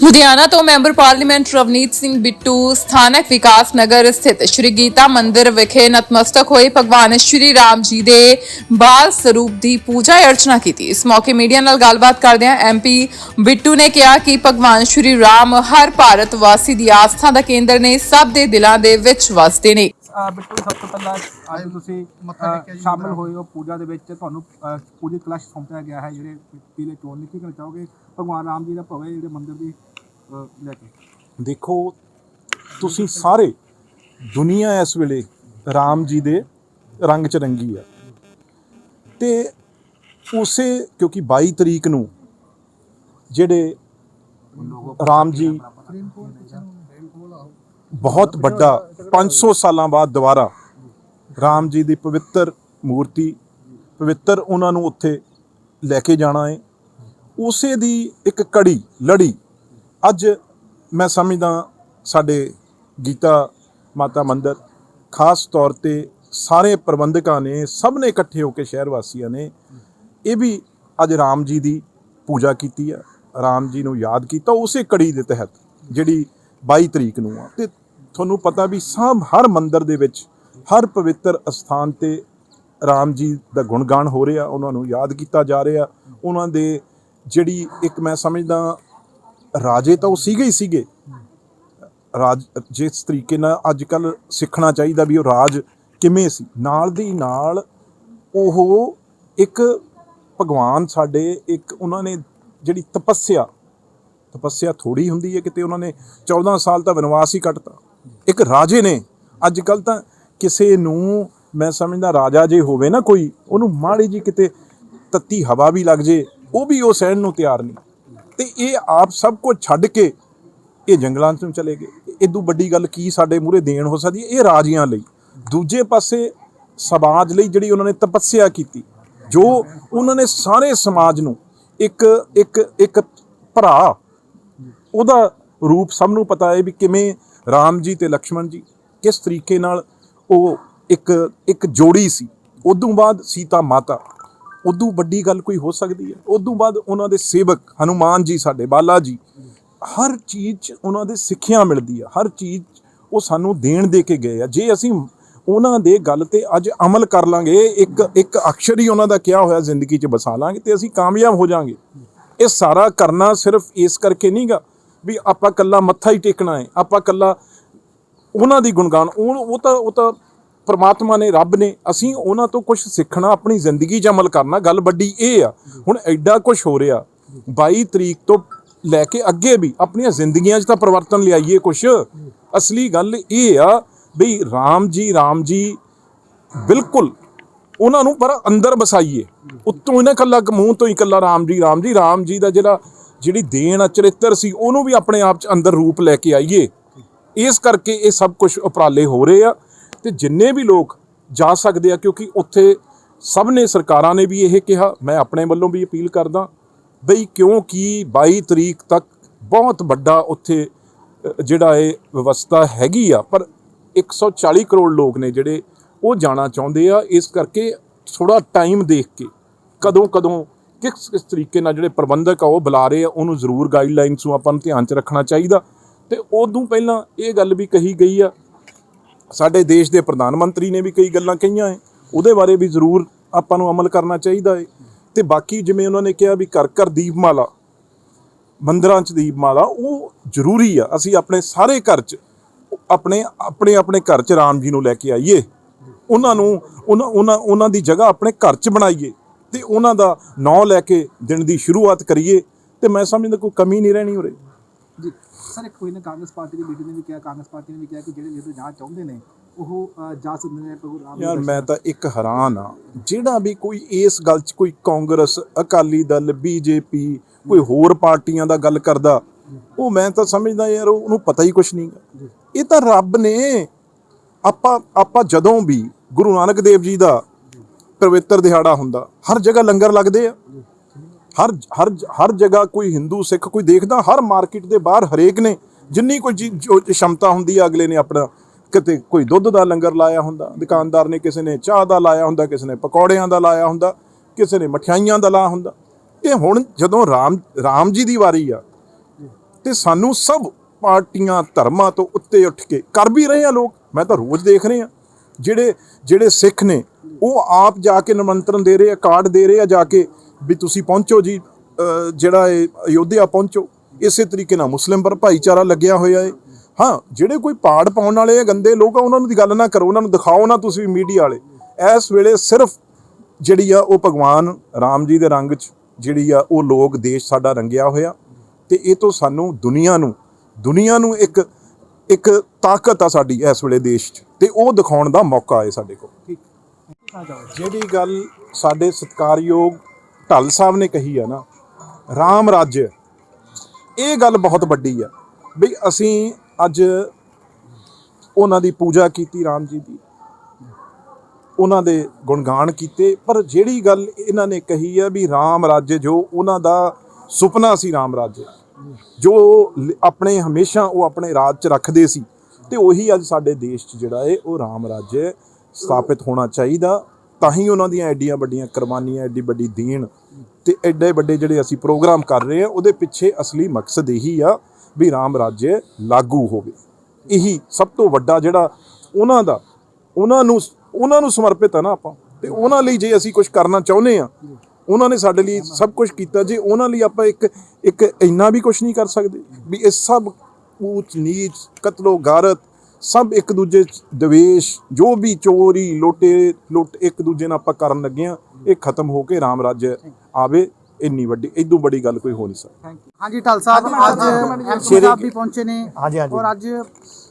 ਲੁਧਿਆਣਾ ਤੋਂ member parliament Ravneet Singh Bittu ਸਥਾਨਕ ਵਿਕਾਸ ਨਗਰ ਸਥਿਤ ਸ਼੍ਰੀ ਗੀਤਾ ਮੰਦਿਰ ਵਿਖੇ ਨਤਮਸਤਕ ਹੋਏ ਭਗਵਾਨ ਸ਼੍ਰੀ ਰਾਮ ਜੀ ਦੇ ਬਾਲ ਸਰੂਪ ਦੀ ਪੂਜਾ ਅਰਚਨਾ ਕੀਤੀ। ਇਸ ਮੌਕੇ ਮੀਡੀਆ ਨਾਲ ਗੱਲਬਾਤ ਕਰਦਿਆਂ ਐਮਪੀ ਬਿੱਟੂ ਨੇ ਕਿਹਾ ਕਿ ਭਗਵਾਨ ਸ਼੍ਰੀ ਰਾਮ ਹਰ ਭਾਰਤ ਵਾਸੀ ਦੀ ਆਸਥਾ ਦਾ ਕੇਂਦਰ ਨੇ ਸਭ ਦੇ ਦਿਲਾਂ ਦੇ ਵਿੱਚ ਵਸਦੇ ਨੇ। ਬਿਲਕੁਲ ਸਭ ਤੋਂ ਪਹਿਲਾਂ ਅੱਜ ਤੁਸੀਂ ਸ਼ਾਮਲ ਹੋਏ ਹੋ। ਪੂਜਾ ਦੇ ਵਿੱਚ ਤੁਹਾਨੂੰ ਪੂਜੀ ਕਲਸ਼ ਸੌਂਪਿਆ ਗਿਆ ਹੈ ਜਿਹੜੇ ਪੀਲੇ ਚੋਲ ਨੇ ਕੀ ਕਹਿਣਾ ਚਾਹੋਗੇ? ਭਗਵਾਨ ਰਾਮ ਜੀ ਦਾ ਭਵੇ ਜਿਹੜੇ ਮੰਦਿਰ ਦੀ ਅਹ, ਲੈ ਕੇ ਦੇਖੋ, ਤੁਸੀਂ ਸਾਰੇ ਦੁਨੀਆ ਇਸ ਵੇਲੇ ਰਾਮ ਜੀ ਦੇ ਰੰਗ ਚ ਰੰਗੀ ਆ। ਤੇ ਉਸੇ, ਕਿਉਂਕਿ 22 ਤਰੀਕ ਨੂੰ ਜਿਹੜੇ ਰਾਮ ਜੀ ਬਹੁਤ ਵੱਡਾ 500 ਸਾਲਾਂ ਬਾਅਦ ਦੁਬਾਰਾ ਰਾਮ ਜੀ ਦੀ ਪਵਿੱਤਰ ਮੂਰਤੀ, ਪਵਿੱਤਰ ਉਹਨਾਂ ਨੂੰ ਉੱਥੇ ਲੈ ਕੇ ਜਾਣਾ ਹੈ ਉਸੇ ਦੀ ਇੱਕ ਕੜੀ, ਲੜੀ ਅੱਜ ਮੈਂ ਸਮਝਦਾ ਸਾਡੇ ਗੀਤਾ ਮਾਤਾ ਮੰਦਰ ਖਾਸ ਤੌਰ ਤੇ ਸਾਰੇ ਪ੍ਰਬੰਧਕਾਂ ਨੇ, ਸਭ ਨੇ ਇਕੱਠੇ ਹੋ ਕੇ ਸ਼ਹਿਰ ਵਾਸੀਆਂ ਨੇ ਇਹ ਵੀ ਅੱਜ ਰਾਮ ਜੀ ਦੀ ਪੂਜਾ ਕੀਤੀ ਆ। ਰਾਮ ਜੀ ਨੂੰ ਯਾਦ ਕੀਤਾ ਉਸੇ ਕੜੀ ਦੇ ਤਹਿਤ ਜਿਹੜੀ 22 ਤਰੀਕ ਨੂੰ ਆ। ਤੇ ਤੁਹਾਨੂੰ ਪਤਾ ਵੀ ਸਭ ਹਰ ਮੰਦਰ ਦੇ ਵਿੱਚ, ਹਰ ਪਵਿੱਤਰ ਅਸਥਾਨ ਤੇ ਰਾਮ ਜੀ ਦਾ ਗੁਣਗਾਨ ਹੋ ਰਿਹਾ, ਉਹਨਾਂ ਨੂੰ ਯਾਦ ਕੀਤਾ ਜਾ ਰਿਹਾ। ਉਹਨਾਂ ਦੇ ਜਿਹੜੀ ਇੱਕ ਮੈਂ ਸਮਝਦਾ ਰਾਜੇ ਤਾਂ ਉਹ ਸੀਗੇ ਹੀ ਸੀਗੇ। ਰਾਜ, ਜਿਸ ਤਰੀਕੇ ਨਾਲ ਅੱਜ ਕੱਲ ਸਿੱਖਣਾ ਚਾਹੀਦਾ ਵੀ ਉਹ ਰਾਜ ਕਿਵੇਂ ਸੀ। ਨਾਲ ਦੀ ਨਾਲ ਉਹ ਇੱਕ ਭਗਵਾਨ ਸਾਡੇ ਇੱਕ ਉਹਨਾਂ ਨੇ ਜਿਹੜੀ ਤਪੱਸਿਆ ਤਪੱਸਿਆ ਥੋੜੀ ਹੁੰਦੀ ਹੈ ਕਿਤੇ ਉਹਨਾਂ ਨੇ 14 ਸਾਲ ਤਾਂ ਵਨਵਾਸ ਹੀ ਕੱਟਤਾ। ਇੱਕ ਰਾਜੇ ਨੇ। ਅੱਜ ਕੱਲ ਤਾਂ ਕਿਸੇ ਨੂੰ ਮੈਂ ਸਮਝਦਾ ਰਾਜਾ ਜੇ ਹੋਵੇ ਨਾ ਕੋਈ, ਉਹਨੂੰ ਮਾੜੀ ਜੀ ਕਿਤੇ ਤੱਤੀ ਹਵਾ ਵੀ ਲੱਗ ਜੇ, ਉਹ ਵੀ ਉਹ ਸਹਿਣ ਨੂੰ ਤਿਆਰ ਨਹੀਂ। ਤੇ ਇਹ ਆਪ ਸਭ ਕੁਝ ਛੱਡ ਕੇ ਇਹ ਜੰਗਲਾਂ ਤੋਂ ਚਲੇ ਗਏ। ਇਦੋਂ ਵੱਡੀ ਗੱਲ ਕੀ ਸਾਡੇ ਮੂਹਰੇ ਦੇਣ ਹੋ ਸਕਦੀ ਹੈ? ਇਹ ਰਾਜਿਆਂ ਲਈ। ਦੂਜੇ ਪਾਸੇ ਸਮਾਜ ਲਈ ਜਿਹੜੀ ਉਹਨਾਂ ਨੇ ਤਪੱਸਿਆ ਕੀਤੀ, ਜੋ ਉਹਨਾਂ ਨੇ ਸਾਰੇ ਸਮਾਜ ਨੂੰ ਇੱਕ ਇੱਕ ਇੱਕ ਭਰਾ ਉਹਦਾ ਰੂਪ ਸਭ ਨੂੰ ਪਤਾ ਹੈ ਵੀ ਕਿਵੇਂ ਰਾਮ ਜੀ ਤੇ ਲਕਸ਼ਮਣ ਜੀ ਕਿਸ ਤਰੀਕੇ ਨਾਲ ਉਹ ਇੱਕ ਇੱਕ ਜੋੜੀ ਸੀ। ਉਦੋਂ ਬਾਅਦ ਸੀਤਾ ਮਾਤਾ ਉਦੋਂ ਵੱਡੀ ਗੱਲ ਕੋਈ ਹੋ ਸਕਦੀ ਹੈ। ਉਦੋਂ ਬਾਅਦ ਉਹਨਾਂ ਦੇ ਸੇਵਕ ਹਨੂਮਾਨ ਜੀ ਸਾਡੇ, ਬਾਲਾ ਜੀ, ਹਰ ਚੀਜ਼ 'ਚ ਉਹਨਾਂ ਦੇ ਸਿੱਖਿਆ ਮਿਲਦੀ ਆ। ਹਰ ਚੀਜ਼ 'ਚ ਉਹ ਸਾਨੂੰ ਦੇਣ ਦੇ ਕੇ ਗਏ ਆ। ਜੇ ਅਸੀਂ ਉਹਨਾਂ ਦੇ ਗੱਲ ਤੇ ਅੱਜ ਅਮਲ ਕਰ ਲਾਂਗੇ, ਇੱਕ ਇੱਕ ਅਕਸ਼ਰ ਹੀ ਉਹਨਾਂ ਦਾ ਕਿਹਾ ਹੋਇਆ ਜ਼ਿੰਦਗੀ 'ਚ ਬਸਾ ਲਾਂਗੇ ਤੇ ਅਸੀਂ ਕਾਮਯਾਬ ਹੋ ਜਾਾਂਗੇ। ਇਹ ਸਾਰਾ ਕਰਨਾ ਸਿਰਫ ਇਸ ਕਰਕੇ ਨਹੀਂਗਾ ਵੀ ਆਪਾਂ ਕੱਲਾ ਮੱਥਾ ਹੀ ਟੇਕਣਾ ਹੈ। ਆਪਾਂ ਕੱਲਾ ਉਹਨਾਂ ਦੀ ਗੁਣਗਾਨ, ਉਹ ਉਹ ਤਾਂ ਉਹ ਤਾਂ ਪ੍ਰਮਾਤਮਾ ਨੇ, ਰੱਬ ਨੇ ਅਸੀਂ ਉਹਨਾਂ ਤੋਂ ਕੁਝ ਸਿੱਖਣਾ, ਆਪਣੀ ਜ਼ਿੰਦਗੀ 'ਚ ਅਮਲ ਕਰਨਾ, ਗੱਲ ਵੱਡੀ ਇਹ ਆ। ਹੁਣ ਐਡਾ ਕੁਝ ਹੋ ਰਿਹਾ। 22 ਤਰੀਕ ਤੋਂ ਲੈ ਕੇ ਅੱਗੇ ਵੀ ਆਪਣੀਆਂ ਜ਼ਿੰਦਗੀਆਂ 'ਚ ਤਾਂ ਪਰਿਵਰਤਨ ਲਿਆਈਏ ਕੁਝ ਅਸਲੀ ਗੱਲ ਇਹ ਆ ਵੀ ਰਾਮ ਜੀ ਰਾਮ ਜੀ, ਬਿਲਕੁਲ ਉਹਨਾਂ ਨੂੰ ਪਰ ਅੰਦਰ ਬਸਾਈਏ ਉੱਤੋਂ ਇਹਨਾਂ ਕੱਲਾ ਮੂੰਹ ਤੋਂ ਹੀ ਕੱਲਾ ਰਾਮ ਜੀ ਰਾਮ ਜੀ ਰਾਮ ਜੀ ਦਾ ਜਿਹੜਾ, ਜਿਹੜੀ ਦੇਣ ਆ ਚਰਿੱਤਰ ਸੀ, ਉਹਨੂੰ ਵੀ ਆਪਣੇ ਆਪ 'ਚ ਅੰਦਰ ਰੂਪ ਲੈ ਕੇ ਆਈਏ। ਇਸ ਕਰਕੇ ਇਹ ਸਭ ਕੁਝ ਉਪਰਾਲੇ ਹੋ ਰਹੇ ਆ। ਤੇ ਜਿੰਨੇ ਵੀ ਲੋਕ ਜਾ ਸਕਦੇ ਆ, ਕਿਉਂਕਿ ਉੱਥੇ ਸਭ ਨੇ ਸਰਕਾਰਾਂ ਨੇ ਵੀ ਇਹ ਕਿਹਾ, ਮੈਂ ਆਪਣੇ ਵੱਲੋਂ ਵੀ ਅਪੀਲ ਕਰਦਾ ਬਈ ਕਿਉਂਕਿ 22 ਤਰੀਕ ਤੱਕ ਬਹੁਤ ਵੱਡਾ ਉੱਥੇ ਜਿਹੜਾ ਇਹ ਵਿਵਸਥਾ ਹੈਗੀ ਆ, ਪਰ 140 ਕਰੋੜ ਲੋਕ ਨੇ ਜਿਹੜੇ ਉਹ ਜਾਣਾ ਚਾਹੁੰਦੇ ਆ, ਇਸ ਕਰਕੇ ਥੋੜਾ ਟਾਈਮ ਦੇਖ ਕੇ, ਕਦੋਂ ਕਦੋਂ ਕਿਸ ਕਿਸ ਤਰੀਕੇ ਨਾਲ ਜਿਹੜੇ ਪ੍ਰਬੰਧਕ ਆ ਉਹ ਬੁਲਾ ਰਹੇ ਆ, ਉਹਨੂੰ ਜ਼ਰੂਰ ਗਾਈਡਲਾਈਨਸ ਨੂੰ ਆਪਾਂ ਨੂੰ ਧਿਆਨ 'ਚ ਰੱਖਣਾ ਚਾਹੀਦਾ। ਤੇ ਉਦੋਂ ਪਹਿਲਾਂ ਇਹ ਗੱਲ ਵੀ ਕਹੀ ਗਈ ਆ ਸਾਡੇ ਦੇਸ਼ ਦੇ ਪ੍ਰਧਾਨ ਮੰਤਰੀ ਨੇ ਵੀ ਕਈ ਗੱਲਾਂ ਕਹੀਆਂ ਹੈ ਉਹਦੇ ਬਾਰੇ ਵੀ ਜ਼ਰੂਰ ਆਪਾਂ ਨੂੰ ਅਮਲ ਕਰਨਾ ਚਾਹੀਦਾ ਹੈ ਤੇ ਬਾਕੀ ਜਿਵੇਂ ਉਹਨਾਂ ਨੇ ਕਿਹਾ ਵੀ ਘਰ ਘਰ ਦੀਪਮਾਲਾ, ਮੰਦਰਾਂ 'ਚ ਦੀਪਮਾਲਾ, ਉਹ ਜ਼ਰੂਰੀ ਆ। ਅਸੀਂ ਆਪਣੇ ਸਾਰੇ ਘਰ 'ਚ, ਆਪਣੇ ਆਪਣੇ ਆਪਣੇ ਘਰ 'ਚ ਰਾਮ ਜੀ ਨੂੰ ਲੈ ਕੇ ਆਈਏ। ਉਹਨਾਂ ਨੂੰ, ਉਹਨਾਂ ਉਹਨਾਂ ਉਹਨਾਂ ਦੀ ਜਗ੍ਹਾ ਆਪਣੇ ਘਰ 'ਚ ਬਣਾਈਏ। ਤੇ ਉਹਨਾਂ ਦਾ ਨਾਂ ਲੈ ਕੇ ਦਿਨ ਦੀ ਸ਼ੁਰੂਆਤ ਕਰੀਏ। ਤੇ ਮੈਂ ਸਮਝਦਾ ਕੋਈ ਕਮੀ ਨਹੀਂ ਰਹਿਣੀ ਉਰੇ। ਜੀ ਸਰ ਇੱਕ ਕੋਈ ਨਾ ਕਾਂਗਰਸ ਪਾਰਟੀ ਦੇ ਲੀਡਰ ਨੇ ਵੀ ਕਿਹਾ ਕਾਂਗਰਸ ਪਾਰਟੀ ਨੇ ਵੀ ਕਿਹਾ ਕਿ ਜਿਹੜੇ ਲੀਡਰ ਜਾਣਾ ਚਾਹੁੰਦੇ ਨੇ ਉਹ ਜਾ ਸਕਦੇ ਨੇ ਪ੍ਰਭੂ ਰਾਮ ਯਾਰ ਮੈਂ ਤਾਂ ਇੱਕ ਹੈਰਾਨ ਆ ਜਿਹੜਾ ਵੀ ਕੋਈ ਇਸ ਗੱਲ 'ਚ ਕੋਈ ਕਾਂਗਰਸ ਅਕਾਲੀ ਦਲ ਬੀਜੇਪੀ ਕੋਈ ਹੋਰ ਪਾਰਟੀਆਂ ਦਾ ਗੱਲ ਕਰਦਾ ਉਹ ਮੈਂ ਤਾਂ ਸਮਝਦਾ ਯਾਰ ਉਹ- ਉਹਨੂੰ ਪਤਾ ਹੀ ਕੁਛ ਨਹੀਂਗਾ ਇਹ ਤਾਂ ਰੱਬ ਨੇ ਆਪਾਂ ਆਪਾਂ ਜਦੋਂ ਵੀ ਗੁਰੂ ਨਾਨਕ ਦੇਵ ਜੀ ਦਾ ਪਵਿੱਤਰ ਦਿਹਾੜਾ ਹੁੰਦਾ ਹਰ ਜਗ੍ਹਾ ਲੰਗਰ ਲੱਗਦੇ ਆ। ਹਰ ਹਰ ਹਰ ਜਗ੍ਹਾ ਕੋਈ ਹਿੰਦੂ, ਸਿੱਖ ਕੋਈ ਦੇਖਦਾ, ਹਰ ਮਾਰਕੀਟ ਦੇ ਬਾਹਰ ਹਰੇਕ ਨੇ ਜਿੰਨੀ ਕੋਈ ਚੀਜ਼- ਜੋ ਸ਼ਮਤਾ ਹੁੰਦੀ ਆ, ਅਗਲੇ ਨੇ ਆਪਣਾ ਕਿਤੇ ਕੋਈ ਦੁੱਧ ਦਾ ਲੰਗਰ ਲਾਇਆ ਹੁੰਦਾ, ਦੁਕਾਨਦਾਰ ਨੇ ਕਿਸੇ ਨੇ ਚਾਹ ਦਾ ਲਾਇਆ ਹੁੰਦਾ, ਕਿਸੇ ਨੇ ਪਕੌੜਿਆਂ ਦਾ ਲਾਇਆ ਹੁੰਦਾ, ਕਿਸੇ ਨੇ ਮਠਿਆਈਆਂ ਦਾ ਲਾਇਆ ਹੁੰਦਾ। ਇਹ ਹੁਣ ਜਦੋਂ ਰਾਮ ਰਾਮ ਜੀ ਦੀ ਵਾਰੀ ਆ, ਤੇ ਸਾਨੂੰ ਸਭ ਪਾਰਟੀਆਂ, ਧਰਮਾਂ ਤੋਂ ਉੱਤੇ ਉੱਠ ਕੇ ਕਰ ਵੀ ਰਹੇ ਆ ਲੋਕ। ਮੈਂ ਤਾਂ ਰੋਜ਼ ਦੇਖ ਰਹੇ ਆ ਜਿਹੜੇ ਜਿਹੜੇ ਸਿੱਖ ਨੇ, ਉਹ ਆਪ ਜਾ ਕੇ ਨਿਮੰਤਰਣ ਦੇ ਰਹੇ ਆ, ਕਾਰਡ ਦੇ ਰਹੇ ਆ, ਜਾ ਕੇ ਵੀ ਤੁਸੀਂ ਪਹੁੰਚੋ ਜੀ ਜਿਹੜਾ ਇਹ ਅਯੋਧਿਆ ਪਹੁੰਚੋ। ਇਸੇ ਤਰੀਕੇ ਨਾਲ ਮੁਸਲਿਮ ਪਰ ਭਾਈਚਾਰਾ ਲੱਗਿਆ ਹੋਇਆ ਹੈ ਹਾਂ ਜਿਹੜੇ ਕੋਈ ਪਾੜ ਪਾਉਣ ਵਾਲੇ ਆ, ਗੰਦੇ ਲੋਕ ਆ ਉਹਨਾਂ ਨੂੰ ਦੀ ਗੱਲ ਨਾ ਕਰੋ ਉਹਨਾਂ ਨੂੰ ਦਿਖਾਓ ਨਾ ਤੁਸੀਂ ਮੀਡੀਆ ਵਾਲੇ। ਇਸ ਵੇਲੇ ਸਿਰਫ ਜਿਹੜੀ ਆ ਉਹ ਭਗਵਾਨ ਰਾਮ ਜੀ ਦੇ ਰੰਗ 'ਚ ਜਿਹੜੀ ਆ ਉਹ ਲੋਕ ਦੇਸ਼ ਸਾਡਾ ਰੰਗਿਆ ਹੋਇਆ। ਤੇ ਇਹ ਤੋਂ ਸਾਨੂੰ ਦੁਨੀਆ ਨੂੰ ਦੁਨੀਆ ਨੂੰ ਇੱਕ ਇੱਕ ਤਾਕਤ ਆ ਸਾਡੀ ਇਸ ਵੇਲੇ ਦੇਸ਼ 'ਚ। ਤੇ ਉਹ ਦਿਖਾਉਣ ਦਾ ਮੌਕਾ ਹੈ ਸਾਡੇ ਕੋਲ। ਜਿਹੜੀ ਗੱਲ ਸਾਡੇ ਸਤਿਕਾਰਯੋਗ ਢੱਲ ਸਾਹਿਬ ਨੇ ਕਹੀ ਆ ਨਾ, ਰਾਮ ਰਾਜ, ਇਹ ਗੱਲ ਬਹੁਤ ਵੱਡੀ ਆ ਵੀ ਅਸੀਂ ਅੱਜ ਉਹਨਾਂ ਦੀ ਪੂਜਾ ਕੀਤੀ ਰਾਮ ਜੀ ਦੀ, ਉਹਨਾਂ ਦੇ ਗੁਣਗਾਨ ਕੀਤੇ, ਪਰ ਜਿਹੜੀ ਗੱਲ ਇਹਨਾਂ ਨੇ ਕਹੀ ਆ ਵੀ ਰਾਮ ਰਾਜ ਜੋ ਉਹਨਾਂ ਦਾ ਸੁਪਨਾ ਸੀ ਰਾਮ ਰਾਜ, ਜੋ ਆਪਣੇ ਹਮੇਸ਼ਾ ਉਹ ਆਪਣੇ ਰਾਜ 'ਚ ਰੱਖਦੇ ਸੀ, ਤੇ ਉਹੀ ਅੱਜ ਸਾਡੇ ਦੇਸ਼ 'ਚ ਜਿਹੜਾ ਹੈ ਉਹ ਰਾਮ ਰਾਜ ਸਥਾਪਿਤ ਹੋਣਾ ਚਾਹੀਦਾ। ਤਾਂ ਹੀ ਉਹਨਾਂ ਦੀਆਂ ਐਡੀਆਂ ਵੱਡੀਆਂ ਕੁਰਬਾਨੀਆਂ, ਐਡੀ ਵੱਡੀ ਦੇਣ ਤੇ ਐਡੇ ਵੱਡੇ ਜਿਹੜੇ ਅਸੀਂ ਪ੍ਰੋਗਰਾਮ ਕਰ ਰਹੇ ਆ ਉਹਦੇ ਪਿੱਛੇ ਅਸਲੀ ਮਕਸਦ ਇਹੀ ਆ ਵੀ ਰਾਮ ਰਾਜ ਲਾਗੂ ਹੋਵੇ। ਇਹੀ ਸਭ ਤੋਂ ਵੱਡਾ ਜਿਹੜਾ ਉਹਨਾਂ ਦਾ, ਉਹਨਾਂ ਨੂੰ ਉਹਨਾਂ ਨੂੰ ਸਮਰਪਿਤ ਆ ਨਾ ਆਪਾਂ। ਤੇ ਉਹਨਾਂ ਲਈ ਜੇ ਅਸੀਂ ਕੁਝ ਕਰਨਾ ਚਾਹੁੰਦੇ ਆ ਉਹਨਾਂ ਨੇ ਸਾਡੇ ਲਈ ਸਭ ਕੁਝ ਕੀਤਾ। ਜੇ ਉਹਨਾਂ ਲਈ ਆਪਾਂ ਇੱਕ ਇੱਕ ਇੰਨਾ ਵੀ ਕੁਝ ਨਹੀਂ ਕਰ ਸਕਦੇ, ਵੀ ਇਹ ਸਭ ਊਚ ਨੀਚ ਕਤਲੋ ਗਾਰਤ ਸਭ ਇੱਕ ਦੂਜੇ 'ਚ ਦਵੇਸ਼ ਜੋ ਵੀ ਚੋਰੀ ਲੋਟੇ ਲੁੱਟ ਇੱਕ ਦੂਜੇ ਨਾਲ ਆਪਾਂ ਕਰਨ ਲੱਗੇ ਆ ਇਹ ਖਤਮ ਹੋ ਕੇ ਰਾਮ ਰਾਜ ਆਵੇ ਇੰਨੀ ਵੱਡੀ ਇਦੋਂ ਬੜੀ ਗੱਲ ਕੋਈ ਹੋ ਨਹੀਂ ਸਕਦੀ। ਹਾਂਜੀ ਢਲ ਸਾਹਿਬ ਅੱਜ ਸਾਹਿਬ ਵੀ ਪਹੁੰਚੇ ਨੇ ਹਾਂਜੀ, ਹਾਂਜੀ। ਔਰ ਅੱਜ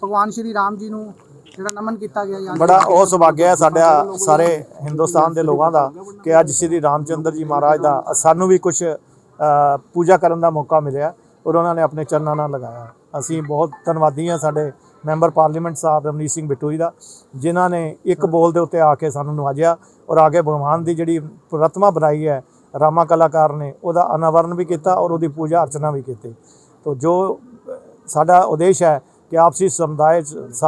ਭਗਵਾਨ ਸ਼੍ਰੀ ਰਾਮ ਜੀ ਨੂੰ ਜਿਹੜਾ ਨਮਨ ਕੀਤਾ ਗਿਆ ਯਾਦ ਬੜਾ ਉਹ ਸੁਭਾਗਿਆ ਹੈ ਸਾਡਾ ਸਾਰੇ ਹਿੰਦੁਸਤਾਨ ਦੇ ਲੋਕਾਂ ਦਾ ਕਿ ਅੱਜ ਸ੍ਰੀ ਰਾਮਚੰਦਰ ਜੀ ਮਹਾਰਾਜ ਦਾ ਸਾਨੂੰ ਵੀ ਕੁਝ ਪੂਜਾ ਕਰਨ ਦਾ ਮੌਕਾ ਮਿਲਿਆ ਔਰ ਉਹਨਾਂ ਨੇ ਆਪਣੇ ਚਰਨਾਂ ਨਾਲ ਲਗਾਇਆ। ਅਸੀਂ ਬਹੁਤ ਧੰਨਵਾਦੀ ਹਾਂ ਸਾਡੇ ਮੈਂਬਰ ਪਾਰਲੀਮੈਂਟ ਸਾਹਿਬ ਰਮਨੀਤ ਸਿੰਘ ਬਿੱਟੂ ਜੀ ਦਾ ਜਿਨ੍ਹਾਂ ਨੇ ਇੱਕ ਬੋਲ ਦੇ ਉੱਤੇ ਆ ਕੇ ਸਾਨੂੰ ਨਵਾਜਿਆ ਔਰ ਆ ਕੇ ਭਗਵਾਨ ਦੀ ਜਿਹੜੀ ਪ੍ਰਤਿਮਾ ਬਣਾਈ ਹੈ ਰਾਮਾ ਕਲਾਕਾਰ ਨੇ ਉਹਦਾ ਅਨਾਵਰਨ ਵੀ ਕੀਤਾ ਔਰ ਉਹਦੀ ਪੂਜਾ ਅਰਚਨਾ ਵੀ ਕੀਤੀ। ਤੋ ਜੋ ਸਾਡਾ ਉਦੇਸ਼ ਹੈ ਕਿ ਆਪਸੀ ਸਮੁਦਾਇ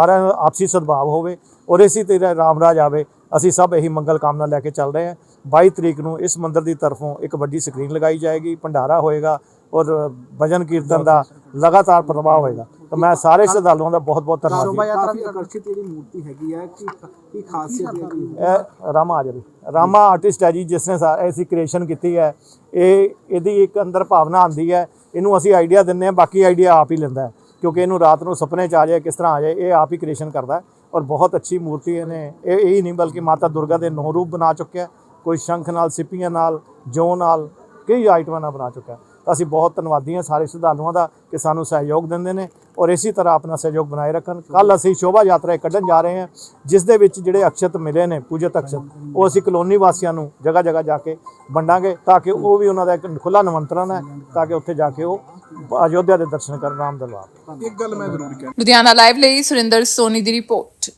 ਦਾ ਆਪਸੀ ਸਦਭਾਵ ਹੋਵੇ ਔਰ ਇਸੇ ਤਰ੍ਹਾਂ ਰਾਮਰਾਜ ਆਵੇ ਅਸੀਂ ਸਭ ਇਹੀ ਮੰਗਲ ਕਾਮਨਾ ਲੈ ਕੇ ਚੱਲ ਰਹੇ ਹਾਂ। 22 ਤਰੀਕ ਨੂੰ ਇਸ ਮੰਦਿਰ ਦੀ ਤਰਫੋਂ ਇੱਕ ਵੱਡੀ ਸਕਰੀਨ ਲਗਾਈ ਜਾਏਗੀ ਭੰਡਾਰਾ ਹੋਏਗਾ ਔਰ ਭਜਨ ਕੀਰਤਨ ਦਾ ਲਗਾਤਾਰ ਪ੍ਰਵਾਹ ਹੋਏਗਾ। ਤਾਂ ਮੈਂ ਸਾਰੇ ਸ਼ਰਧਾਲੂਆਂ ਦਾ ਬਹੁਤ ਬਹੁਤ ਸ਼ੋਭਾ ਧੰਨਵਾਦੀ ਯਾਤਰਾ ਵੀ ਕਾਫੀ ਆਕਰਸ਼ਿਤ ਜਿਹੜੀ ਮੂਰਤੀ ਹੈਗੀ ਹੈ ਕਿ ਕੀ ਖਾਸੀਅਤ ਹੈ ਇਹ ਰਾਮਾ ਆ ਜਾਵੇ। ਰਾਮਾ ਆਰਟਿਸਟ ਹੈ ਜੀ ਜਿਸ ਨੇ ਐਸੀ ਕ੍ਰੀਏਸ਼ਨ ਕੀਤੀ ਹੈ। ਇਹ ਇਹਦੀ ਇੱਕ ਅੰਦਰ ਭਾਵਨਾ ਆਂਦੀ ਹੈ ਇਹਨੂੰ ਅਸੀਂ ਆਈਡੀਆ ਦਿੰਦੇ ਹਾਂ ਬਾਕੀ ਆਈਡੀਆ ਆਪ ਹੀ ਲੈਂਦਾ ਹੈ। ਕਿਉਂਕਿ ਇਹਨੂੰ ਰਾਤ ਨੂੰ ਸੁਪਨੇ ਚ ਆ ਜਾਏ ਕਿਸ ਤਰ੍ਹਾਂ ਆ ਜਾਏ ਇਹ ਆਪ ਹੀ ਕ੍ਰੀਏਸ਼ਨ ਕਰਦਾ ਹੈ। ਔਰ ਬਹੁਤ ਅੱਛੀ ਮੂਰਤੀ ਇਹਨੇ ਇਹ ਇਹ ਹੀ ਨਹੀਂ ਬਲਕਿ ਮਾਤਾ ਦੁਰਗਾ ਦੇ ਨੌ ਰੂਪ ਬਣਾ ਚੁੱਕਿਆ। ਕੋਈ ਸ਼ੰਖ ਨਾਲ ਸਿੱਪੀਆਂ ਨਾਲ ਜੌਂ ਨਾਲ ਕਈ ਆਈਟਮਾਂ ਨਾਲ ਬਣਾ ਚੁੱਕਾ। ਤਾਂ ਅਸੀਂ ਬਹੁਤ ਧੰਨਵਾਦੀ ਹਾਂ ਸਾਰੇ ਸ਼ਰਧਾਲੂਆਂ ਦਾ ਕਿ ਸਾਨੂੰ ਸਹਿਯੋਗ ਦਿੰਦੇ ਨੇ ਔਰ ਇਸੇ ਤਰ੍ਹਾਂ ਆਪਣਾ ਸਹਿਯੋਗ ਬਣਾਏ ਰੱਖਣ। ਕੱਲ ਅਸੀਂ ਸ਼ੋਭਾ ਯਾਤਰਾ ਕੱਢਣ ਜਾ ਰਹੇ ਹਾਂ ਜਿਸ ਦੇ ਵਿੱਚ ਜਿਹੜੇ ਅਕਸ਼ਤ ਮਿਲੇ ਨੇ ਪੂਜਤ ਅਕਸ਼ਤ ਉਹ ਅਸੀਂ ਕਲੋਨੀ ਵਾਸੀਆਂ ਨੂੰ ਜਗ੍ਹਾ ਜਗ੍ਹਾ ਜਾ ਕੇ ਵੰਡਾਂਗੇ ਤਾਂ ਕਿ ਉਹ ਵੀ ਉਹਨਾਂ ਦਾ ਇੱਕ ਖੁੱਲਾ ਨਿਮੰਤਰਣ ਹੈ ਤਾਂ ਕਿ ਉੱਥੇ ਜਾ ਕੇ ਉਹ ਅਯੋਧਿਆ ਦੇ ਦਰਸ਼ਨ ਕਰਨ ਰਾਮ ਦਰਬਾਰ ਇੱਕ ਗੱਲ ਮੈਂ ਜ਼ਰੂਰ ਕਹਿਣਾ ਲੁਧਿਆਣਾ ਲਾਈਵ ਲਈ ਸੁਰਿੰਦਰ ਸੋਨੀ ਦੀ ਰਿਪੋਰਟ।